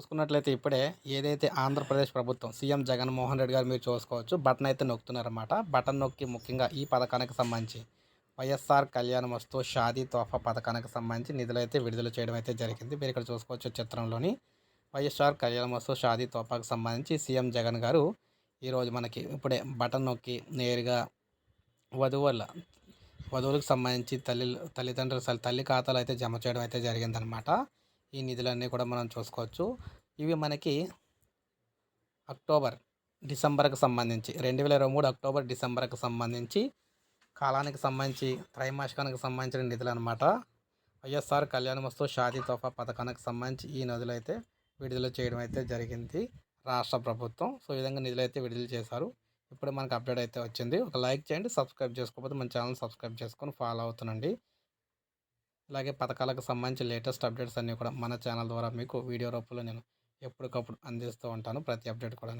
చూసుకున్నట్లయితే ఇప్పుడే ఏదైతే ఆంధ్రప్రదేశ్ ప్రభుత్వం సీఎం జగన్మోహన్ రెడ్డి గారు మీరు చూసుకోవచ్చు బటన్ అయితే నొక్కుతున్నారన్నమాట. బటన్ నొక్కి ముఖ్యంగా ఈ పథకానికి సంబంధించి వైఎస్ఆర్ కళ్యాణ వస్తు షాదీ తోఫా పథకానికి సంబంధించి నిధులు అయితే విడుదల చేయడం అయితే జరిగింది. మీరు ఇక్కడ చూసుకోవచ్చు చిత్రంలోని వైఎస్ఆర్ కళ్యాణ వస్తు షాదీ తోఫాకు సంబంధించి సీఎం జగన్ గారు ఈరోజు మనకి ఇప్పుడే బటన్ నొక్కి నేరుగా వధువుల వధువులకు సంబంధించి తల్లి తల్లిదండ్రులు తల్లి ఖాతాలు అయితే జమ చేయడం అయితే జరిగిందనమాట ఈ నిధులన్నీ కూడా మనం చూసుకోవచ్చు. ఇవి మనకి అక్టోబర్ డిసెంబర్కి సంబంధించి రెండు వేల ఇరవై మూడు అక్టోబర్ డిసెంబర్కి సంబంధించి కాలానికి సంబంధించి త్రైమాసికానికి సంబంధించిన నిధులు అనమాట వైఎస్ఆర్ కళ్యాణ వస్తు షాదీ తోఫా పథకానికి సంబంధించి ఈ నిధులు అయితే విడుదల చేయడం అయితే జరిగింది రాష్ట్ర ప్రభుత్వం. సో ఈ విధంగా నిధులు అయితే విడుదల చేశారు. ఇప్పుడు మనకు అప్డేట్ అయితే వచ్చింది. ఒక లైక్ చేయండి సబ్స్క్రైబ్ చేసుకోకపోతే మన ఛానల్ సబ్స్క్రైబ్ చేసుకొని ఫాలో అవుతుండండి. అలాగే పథకాలకు సంబంధించి లేటెస్ట్ అప్డేట్స్ అన్నీ కూడా మన ఛానల్ ద్వారా మీకు వీడియో రూపంలో నేను ఎప్పటికప్పుడు అందిస్తూ ఉంటాను. ప్రతి అప్డేట్ కూడా